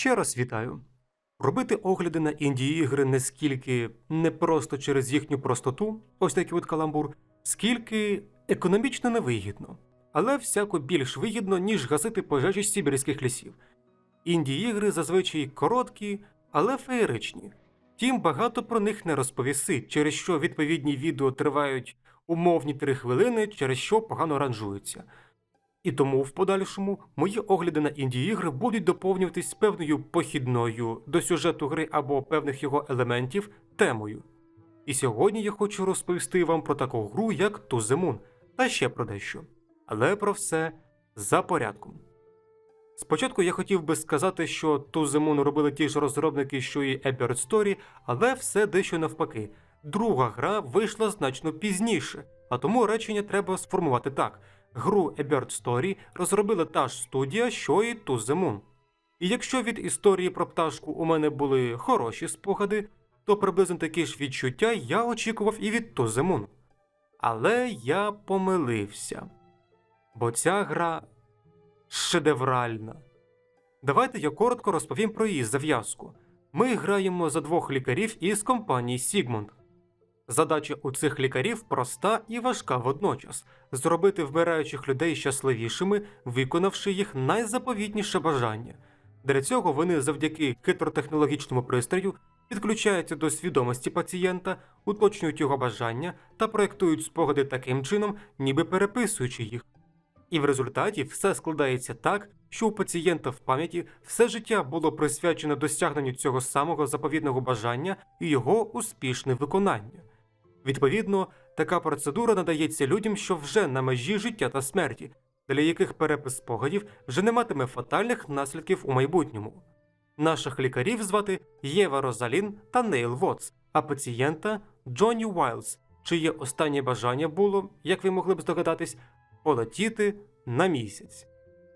Ще раз вітаю. Робити огляди на інді ігри не скільки не просто через їхню простоту, ось такий от каламбур, скільки економічно невигідно, але всяко більш вигідно, ніж гасити пожежі з сибірських лісів. Інді ігри зазвичай короткі, але феєричні. Втім, багато про них не розповіси, через що відповідні відео тривають умовні 3 хвилини, через що погано ранжуються. І тому в подальшому мої огляди на інді ігри будуть доповнюватись певною похідною до сюжету гри або певних його елементів темою. І сьогодні я хочу розповісти вам про таку гру, як To The та ще про дещо. Але про все за порядком. Спочатку я хотів би сказати, що To The робили ті ж розробники, що і Bird Story, але все дещо навпаки. Друга гра вийшла значно пізніше, а тому речення треба сформувати так. Гру A Bird Story розробила та ж студія, що і The Moon. І якщо від історії про пташку у мене були хороші спогади, то приблизно такі ж відчуття я очікував і від The Moon. Але я помилився. Бо ця гра шедевральна. Давайте я коротко розповім про її зав'язку. Ми граємо за двох лікарів із компанії Sigmund. Задача у цих лікарів проста і важка водночас зробити вмираючих людей щасливішими, виконавши їх найзаповітніше бажання. Для цього вони завдяки хитротехнологічному пристрою підключаються до свідомості пацієнта, уточнюють його бажання та проєктують спогади таким чином, ніби переписуючи їх. І в результаті все складається так, що у пацієнта в пам'яті все життя було присвячено досягненню цього самого заповідного бажання і його успішне виконання. Відповідно, така процедура надається людям, що вже на межі життя та смерті, для яких перепис спогадів вже не матиме фатальних наслідків у майбутньому. Наших лікарів звати Єва Розалін та Нейл Вотс, а пацієнта Джонні Уайлз, чиє останнє бажання було, як ви могли б здогадатись, полетіти на місяць.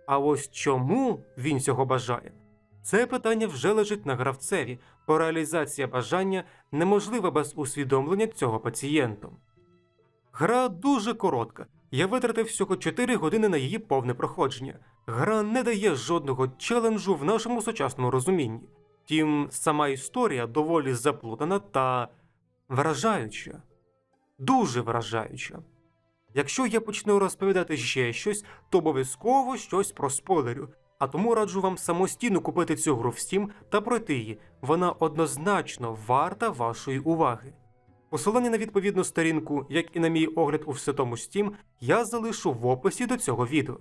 А ось чому він цього бажає? Це питання вже лежить на гравцеві, бо реалізація бажання неможлива без усвідомлення цього пацієнтом. Гра дуже коротка. Я витратив всього 4 години на її повне проходження. Гра не дає жодного челенджу в нашому сучасному розумінні. Втім, сама історія доволі заплутана та вражаюча. Дуже вражаюча. Якщо я почну розповідати ще щось, то обов'язково щось проспойлерю, а тому раджу вам самостійно купити цю гру в Steam та пройти її. Вона однозначно варта вашої уваги. Посилання на відповідну сторінку, як і на мій огляд у все тому Steam, я залишу в описі до цього відео.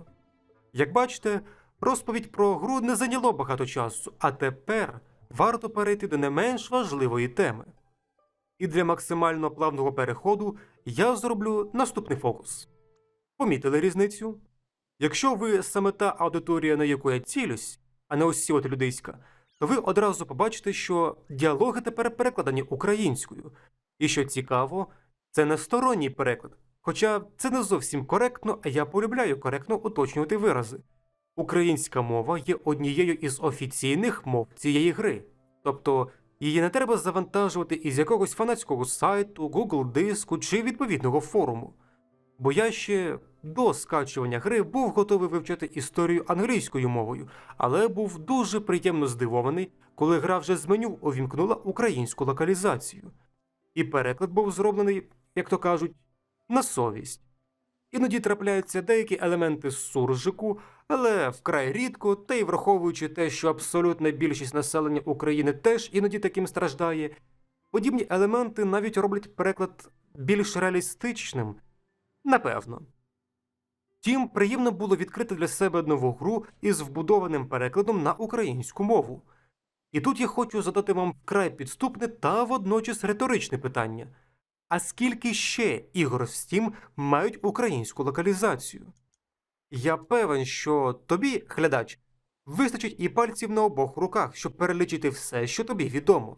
Як бачите, розповідь про гру не зайняло багато часу, а тепер варто перейти до не менш важливої теми. І для максимально плавного переходу я зроблю наступний фокус. Помітили різницю? Якщо ви саме та аудиторія, на яку я цілюсь, а не ось от людейська, то ви одразу побачите, що діалоги тепер перекладені українською. І що цікаво, це не сторонній переклад. Хоча це не зовсім коректно, а я полюбляю коректно уточнювати вирази. Українська мова є однією із офіційних мов цієї гри. Тобто її не треба завантажувати із якогось фанатського сайту, Google диску чи відповідного форуму. Бо я ще до скачування гри був готовий вивчати історію англійською мовою, але був дуже приємно здивований, коли гра вже з меню увімкнула українську локалізацію. І переклад був зроблений, як то кажуть, на совість. Іноді трапляються деякі елементи суржику, але вкрай рідко, та й враховуючи те, що абсолютна більшість населення України теж іноді таким страждає, подібні елементи навіть роблять переклад більш реалістичним, напевно. Втім, приємно було відкрити для себе нову гру із вбудованим перекладом на українську мову. І тут я хочу задати вам вкрай підступне та водночас риторичне питання. А скільки ще ігор в Steam мають українську локалізацію? Я певен, що тобі, глядач, вистачить і пальців на обох руках, щоб перелічити все, що тобі відомо.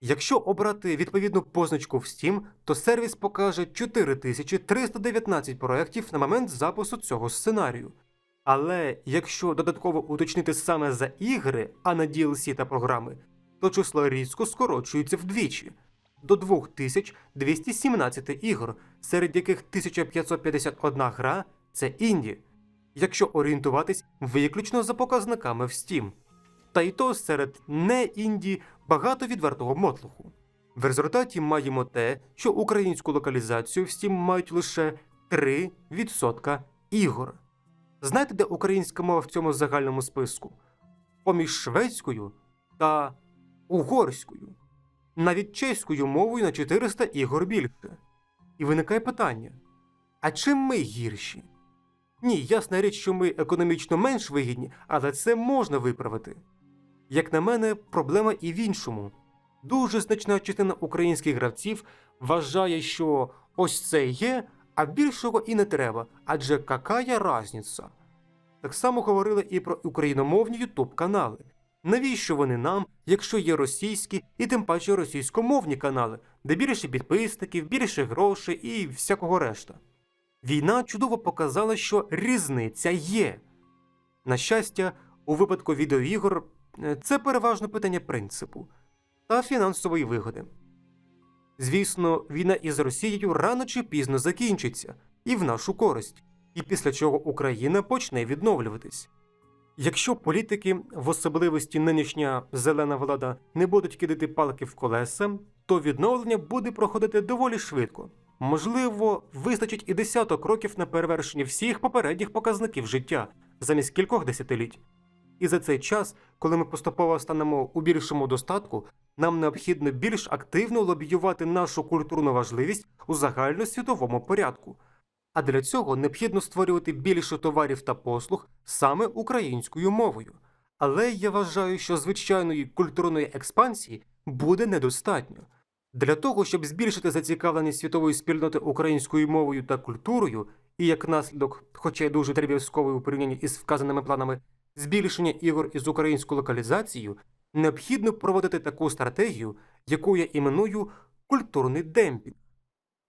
Якщо обрати відповідну позначку в Steam, то сервіс покаже 4319 проєктів на момент запису цього сценарію. Але якщо додатково уточнити саме за ігри, а не DLC та програми, то число різко скорочується вдвічі до 2217 ігор, серед яких 1551 гра це інді, якщо орієнтуватись виключно за показниками в Steam. та й то серед не інді багато відвертого мотлуху. В результаті маємо те, що українську локалізацію в Steam мають лише 3% ігор. Знаєте, де українська мова в цьому загальному списку? Поміж шведською та угорською, навіть чеською мовою на 400 ігор більше. І виникає питання: а чим ми гірші? Ні, ясна річ, що ми економічно менш вигідні, але це можна виправити. Як на мене, проблема і в іншому. Дуже значна частина українських гравців вважає, що ось це є, а більшого і не треба, адже какая разниця? Так само говорили і про україномовні ютуб канали. Навіщо вони нам, якщо є російські і тим паче російськомовні канали, де більше підписників, більше грошей і всякого решта? Війна чудово показала, що різниця є. На щастя, у випадку відеоігор це переважно питання принципу та фінансової вигоди. Звісно, війна із Росією рано чи пізно закінчиться і в нашу користь, і після чого Україна почне відновлюватись. Якщо політики, в особливості нинішня зелена влада, не будуть кидати палки в колеса, то відновлення буде проходити доволі швидко. Можливо, вистачить і десяток років на перевершення всіх попередніх показників життя замість кількох десятиліть. І за цей час, коли ми поступово станемо у більшому достатку, нам необхідно більш активно лобіювати нашу культурну важливість у загальносвітовому порядку. А для цього необхідно створювати більше товарів та послуг саме українською мовою. Але я вважаю, що звичайної культурної експансії буде недостатньо. Для того, щоб збільшити зацікавленість світової спільноти українською мовою та культурою, і як наслідок, хоча й дуже дріб'язковий у порівнянні із вказаними планами, збільшення ігор із українською локалізацією, необхідно проводити таку стратегію, яку я іменую культурний демпінг.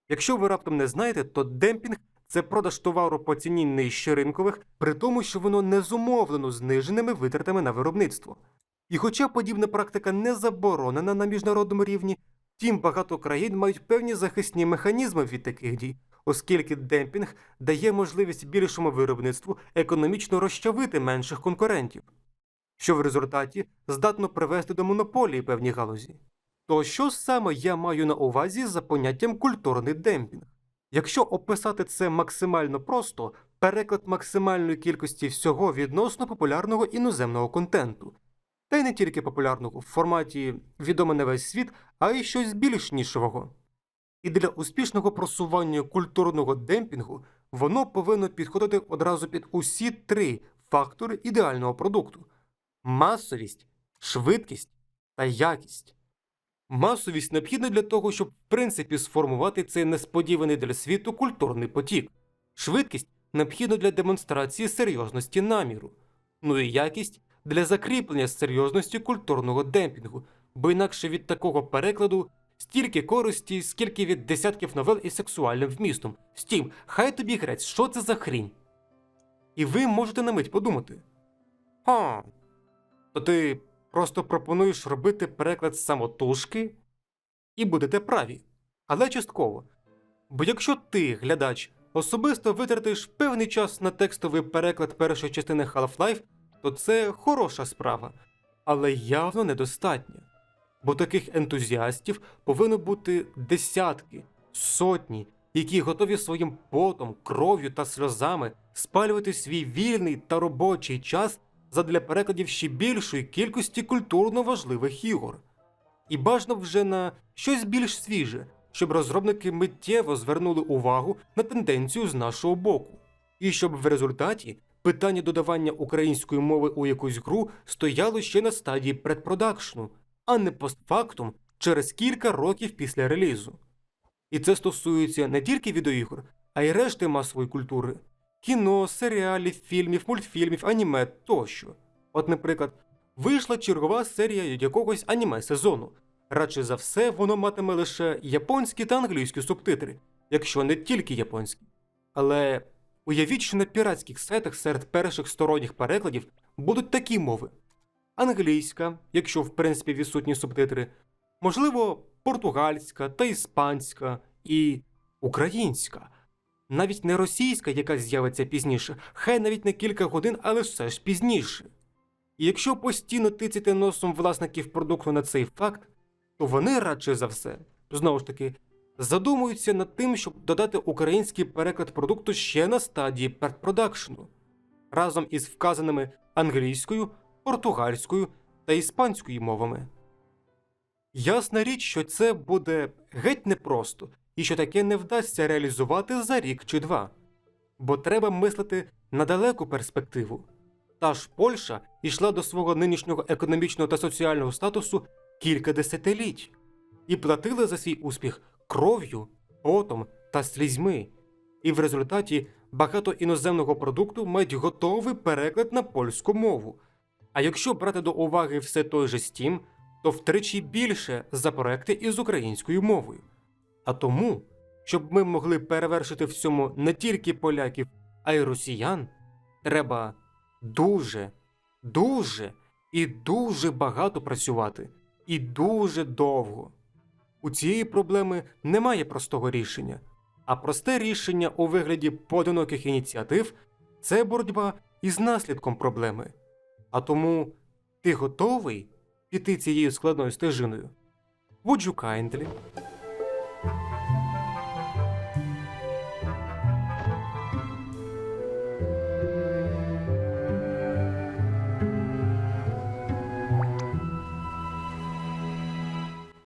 Якщо ви раптом не знаєте, то демпінг це продаж товару по ціні нижче ринкових, при тому, що воно не зумовлено зниженими витратами на виробництво. І хоча подібна практика не заборонена на міжнародному рівні, втім багато країн мають певні захисні механізми від таких дій, оскільки демпінг дає можливість більшому виробництву економічно розчавити менших конкурентів, що в результаті здатно привести до монополії певні галузі. То що саме я маю на увазі за поняттям культурний демпінг? Якщо описати це максимально просто, переклад максимальної кількості всього відносно популярного іноземного контенту, та й не тільки популярного в форматі відомо на весь світ, а й щось більш нішевого. І для успішного просування культурного демпінгу воно повинно підходити одразу під усі три фактори ідеального продукту: масовість, швидкість та якість. Масовість необхідна для того, щоб в принципі сформувати цей несподіваний для світу культурний потік. Швидкість необхідна для демонстрації серйозності наміру, ну і якість для закріплення серйозності культурного демпінгу, бо інакше від такого перекладу стільки користі, скільки від десятків новел із сексуальним вмістом. Стім, хай тобі грець, що це за хрінь? І ви можете на мить подумати. Ха, то ти просто пропонуєш робити переклад самотужки і будете праві, але частково. Бо якщо ти, глядач, особисто витратиш певний час на текстовий переклад першої частини Half-Life, то це хороша справа, але явно недостатня. Бо таких ентузіастів повинно бути десятки, сотні, які готові своїм потом, кров'ю та сльозами спалювати свій вільний та робочий час задля перекладів ще більшої кількості культурно важливих ігор. І бажано вже на щось більш свіже, щоб розробники миттєво звернули увагу на тенденцію з нашого боку, і щоб в результаті питання додавання української мови у якусь гру стояло ще на стадії предпродакшну, а не постфактум через кілька років після релізу. І це стосується не тільки відеоігор, а й решти масової культури кіно, серіалів, фільмів, мультфільмів, аніме тощо. От, наприклад, вийшла чергова серія якогось аніме сезону. Радше за все, воно матиме лише японські та англійські субтитри, якщо не тільки японські. Але уявіть, що на піратських сайтах серед перших сторонніх перекладів будуть такі мови: англійська, якщо в принципі відсутні субтитри, можливо, португальська та іспанська і українська. Навіть не російська, яка з'явиться пізніше, хай навіть не кілька годин, але все ж пізніше. І якщо постійно тицяти носом власників продукту на цей факт, то вони радше за все, знову ж таки, задумуються над тим, щоб додати український переклад продукту ще на стадії пердпродакшену, разом із вказаними англійською, португальською та іспанською мовами. Ясна річ, що це буде геть непросто, і що таке не вдасться реалізувати за рік чи два, бо треба мислити на далеку перспективу. Та ж Польща йшла до свого нинішнього економічного та соціального статусу кілька десятиліть і платила за свій успіх кров'ю, потом та слізьми. І в результаті багато іноземного продукту мають готовий переклад на польську мову. А якщо брати до уваги все той же Steam, то втричі більше за проекти із українською мовою. А тому, щоб ми могли перевершити в цьому не тільки поляків, а й росіян, треба дуже, дуже і дуже багато працювати, і дуже довго. У цієї проблеми немає простого рішення, а просте рішення у вигляді поодиноких ініціатив це боротьба із наслідком проблеми. А тому ти готовий піти цією складною стежиною? Kindly?